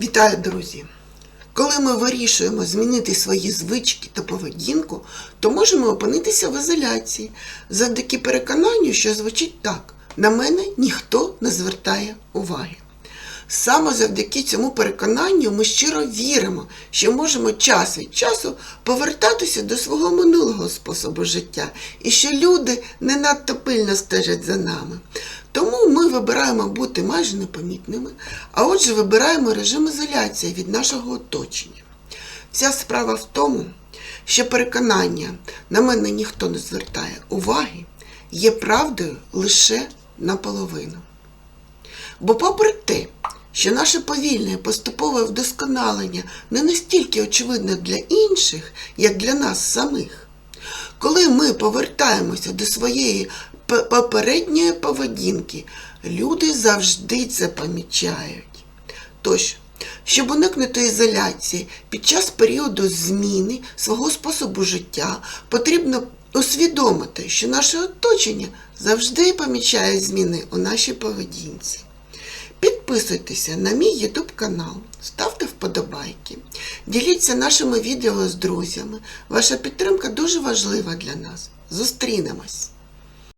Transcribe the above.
Вітаю, друзі! Коли ми вирішуємо змінити свої звички та поведінку, то можемо опинитися в ізоляції завдяки переконанню, що звучить так: на мене ніхто не звертає уваги. Саме завдяки цьому переконанню ми щиро віримо, що можемо час від часу повертатися до свого минулого способу життя і що люди не надто пильно стежать за нами. Тому ми вибираємо бути майже непомітними, а отже вибираємо режим ізоляції від нашого оточення. Вся справа в тому, що переконання на мене ніхто не звертає уваги, є правдою лише наполовину. Бо попри те, що наше повільне і поступове вдосконалення не настільки очевидне для інших, як для нас самих, коли ми повертаємося до своєї попередньої поведінки, люди завжди це помічають. Тож, щоб уникнути ізоляції під час періоду зміни свого способу життя, потрібно усвідомити, що наше оточення завжди помічає зміни у нашій поведінці. Підписуйтеся на мій YouTube канал, ставте вподобайки, діліться нашими відео з друзями. Ваша підтримка дуже важлива для нас. Зустрінемось!